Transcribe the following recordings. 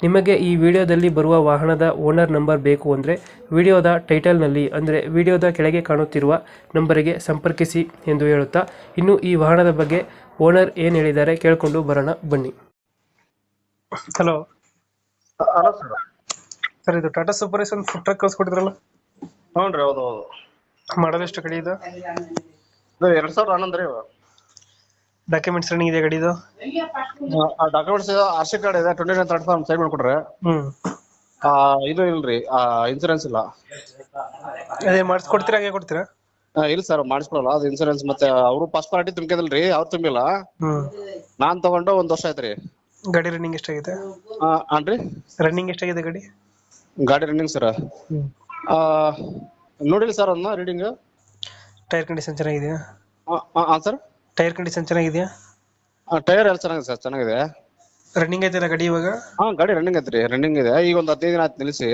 ನಿಮಗೆ ಈ ವಿಡಿಯೋದಲ್ಲಿ ಬರುವ ವಾಹನದ ಓನರ್ ನಂಬರ್ ಬೇಕು ಅಂದರೆ ವಿಡಿಯೋದ ಟೈಟಲ್ನಲ್ಲಿ ಅಂದರೆ ವಿಡಿಯೋದ ಕೆಳಗೆ ಕಾಣುತ್ತಿರುವ ನಂಬರಿಗೆ ಸಂಪರ್ಕಿಸಿ ಎಂದು ಹೇಳುತ್ತಾ ಇನ್ನು ಈ ವಾಹನದ ಬಗ್ಗೆ ಓನರ್ ಏನು ಹೇಳಿದ್ದಾರೆ ಕೇಳಿಕೊಂಡು ಬರೋಣ ಬನ್ನಿ. ಹಲೋ ಹಲೋ ಸರ್ ಸರ್ ಇದು ಟಾಟಾ ಸೂಪರ್ ಒಂದು ಫುಡ್ ಟ್ರಕ್ ಕಳ್ಸ್ಕೊಟ್ಟಿದ್ರಲ್ಲ? ಹ್ಞೂ ರೀ ಹೌದು ಹೌದು. ಮಾಡಲ್ ಎಷ್ಟು ಇದು? ಇದು ಎರಡ್ ಸಾವಿರದ ಹನ್ನೊಂದು ರೀ ಡಾಕ್ಯುಮೆಂಟ್ಸ್ ರನ್ನಿಂಗ್ ಇದೆ ಗಡಿದು? ಡಾಕ್ಯುಮೆಂಟ್ಸ್ ಆರ್ ಸಿ ಕಾರ್ಡ್ ಇದೆ twenty nine third form sign ಮಾಡ್ಕೊಟ್ರೆ. ಹ್ಮ್. ಆ, ಇದು ಇಲ್ರಿ ಇನ್ಸೂರೆನ್ಸ್ ಇಲ್ಲ. ಅದೇ ಮಾಡಿಸ್ಕೊಡ್ತೀರಾ ಹಾಗೆ ಕೊಡ್ತೀರಾ? ಆ, ಇಲ್ಲ ಸರ್ ಮಾಡಿಸ್ಕೊಳಲ್ಲ ಅದು ಇನ್ಸೂರೆನ್ಸ್ ಮತ್ತೆ ಅವರು ಫಸ್ಟ್ ಪಾರ್ಟಿ ತುಂಬಿಕದಿಲ್ರಿ ಅವ್ರು ತುಂಬಿಲ್ಲ. ನಾನು ನಾನ್ ತಗೊಂಡು ಒಂದ್ ವರ್ಷ ಆಯ್ತ್ರಿ. ಗಾಡಿ ರನ್ನಿಂಗ್ ಎಷ್ಟಾಗಿದೆ ಆ, ಆನ್ರಿ ರನ್ನಿಂಗ್ ಎಷ್ಟಾಗಿದೆ ಗಾಡಿ? ಗಾಡಿ ರನ್ನಿಂಗ್ ಸರ್ ಆ ನೋಡಿಲ್ಲ ಸರ್ ಅದನ್ನ ರೀಡಿಂಗ್ ಟೈರ್ ಕಂಡೀಷನ್ ಚೆನ್ನಾಗಿದೆಯಾ? ಹಾಂ ಸರ್ ಟೈರ್ ಕಂಡೀಷನ್ ಚೆನ್ನಾಗಿದೆಯಾ? ಟೈರ್ ಎಲ್ಲ ಚೆನ್ನಾಗಿದೆ ಸರ್ ಚೆನ್ನಾಗಿದೆ. ರನ್ನಿಂಗ್ ಐತಲ್ಲ ಗಾಡಿ ಇವಾಗ? ಹಾ ಗಾಡಿ ರನ್ನಿಂಗ್ ಐತ್ರಿ ರನ್ನಿಂಗ್ ಇದೆ. ಈಗ ಒಂದು ಹದಿನೈದು ದಿನ ಆಯ್ತು ನಿಲ್ಲಿಸಿ.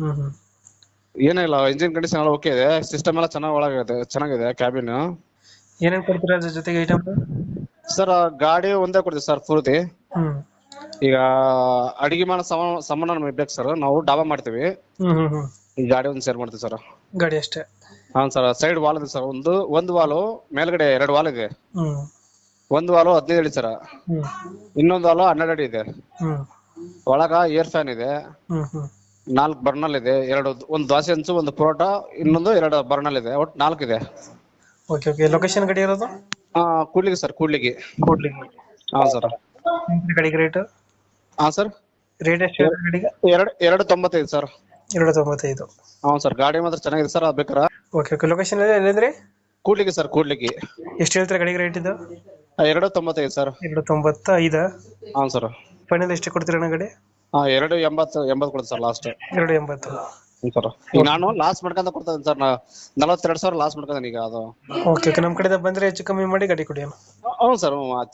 ಹ್ಞೂ ಹ್ಞೂ ಏನಿಲ್ಲ ಇಂಜಿನ್ ಕಂಡೀಷನ್ ಎಲ್ಲ ಓಕೆ ಇದೆ. ಸಿಸ್ಟಮ್ ಎಲ್ಲ ಚೆನ್ನಾಗಿ ಒಳಗಿದೆ ಚೆನ್ನಾಗಿದೆ ಕ್ಯಾಬಿನ್ ಏನೇನು ಕೊಡ್ತೀರಾ ಅದ್ರ ಜೊತೆಗೆ ಐಟಮ್ ಸರ್ ಗಾಡಿ ಒಂದೇ ಕೊಡ್ತೀವಿ ಸರ್ ಪೂರ್ತಿ. ಹ್ಞೂ ಈಗ ಅಡಿಗೆ ಮಾಡೋ ಸಾಮಾನು ಸಾಮಾನು ನಮಗೆ ಬೇಕು ಸರ್ ನಾವು ಡಾಬಾ ಮಾಡ್ತೀವಿ. ಹ್ಞೂ ಹ್ಞೂ ಹ್ಞೂ ಈ ಗಾಡಿ ಒಂದು ಸೇರ್ ಮಾಡ್ತೀವಿ ಸರ್. ಗಾಡಿ ಅಷ್ಟೇ. ಹಾ ಸರ್ ಸೈಡ್ ವಾಲ್ ಇದೆ ಸರ್ ಒಂದು ಒಂದು ವಾಲು ಮೇಲ್ಗಡೆ ಎರಡು ವಾಲ್ ಇದೆ. ಹ್ಞೂ ಒಂದು ವಾಲು ಹದಿನೈದು ಅಡಿ ಸರ್. ಇನ್ನೊಂದು ವಾಲು ಹನ್ನೆರಡು ಅಡಿ ಇದೆ. ಹ್ಮ್. ಒಳಗ ಏರ್ ಫ್ಯಾನ್ ಇದೆ. ಹ್ಮ್ ನಾಲ್ಕು ಬರ್ನಲ್ ಇದೆ. ಎರಡು ಒಂದು ದೋಸೆ ಹಂಚು ಒಂದು ಪರೋಟ ಇನ್ನೊಂದು ಎರಡು ಬರ್ನಲ್ ಇದೆ. ಒಟ್ಟು ನಾಲ್ಕು ಇದೆ. ಓಕೆ ಓಕೆ ಲೊಕೇಶನ್ ಗಡಿ ಇರೋದು? ಆ, ಕೂಡ್ಲಿಗೆ ಸರ್ ಕೂಡ್ಲಿಗೆ. ಕೂಡ್ಲಿಗೆ. ಹಾಂ ಸರ್. ಗಾಡಿಗೆ ರೇಟ್ ಹಾಂ ಸರ್. ರೇಟ್ ಎಷ್ಟು ಗಾಡಿಗೆ? ಎರಡು ಎರಡು ತೊಂಬತ್ತೈದು ಸರ್. ಎರಡು ತೊಂಬತ್ತೈದು. ಹ್ಞೂ ಸರ್ ಗಾಡಿ ಮಾತ್ರ ಚೆನ್ನಾಗಿದೆ ಸರ್ ಅದು ಬೇಕಾರೆ ಓಕೆ ಓಕೆ ಲೊಕೇಶನ್ ಎಲ್ಲಂದ್ರೆ ಕೂಡ್ಲಿಗೆ ಸರ್ ಕೂಡ್ಲಿಗೆ. ಎಷ್ಟು ಹೇಳ್ತಾರೆ ಗಾಡಿಗೆ ರೇಟ್ ಇದು? ಎರಡು ತೊಂಬತ್ತೈದು ಸರ್. ಎರಡು ತೊಂಬತ್ತ ಐದ ಹಾಂ ಸರ್. ಫೈನಲ್ ಎಷ್ಟು ಕೊಡ್ತೀರಾ ಅಣ್ಣ ಗಾಡಿ? ಹಾಂ ಎರಡು ಎಂಬತ್ತು ಎಂಬತ್ತು ಕೊಡ್ತೀನಿ ಸರ್ ಲಾಸ್ಟ್ ಎರಡು ಎಂಬತ್ತು. ಸರ್. ಈಗ ನಾನು ಲಾಸ್ ಮಾಡ್ಕೊಂತ ಕೊಡ್ತೇನೆ ಸರ್ ನಾ ನಲವತ್ತೆರಡು ಸಾವಿರ ಲಾಸ್ ಮಾಡ್ಕೊಂಡೇನೆ ಈಗ ಅದು. ಓಕೆ ಓಕೆ ನಮ್ಮ ಕಡೆಯಿಂದ ಬಂದರೆ ಹೆಚ್ಚು ಕಮ್ಮಿ ಮಾಡಿ ಗಾಡಿ ಕೊಡಿ ಅಣ್ಣ. ಹ್ಞೂ ಸರ್ ಹ್ಞೂ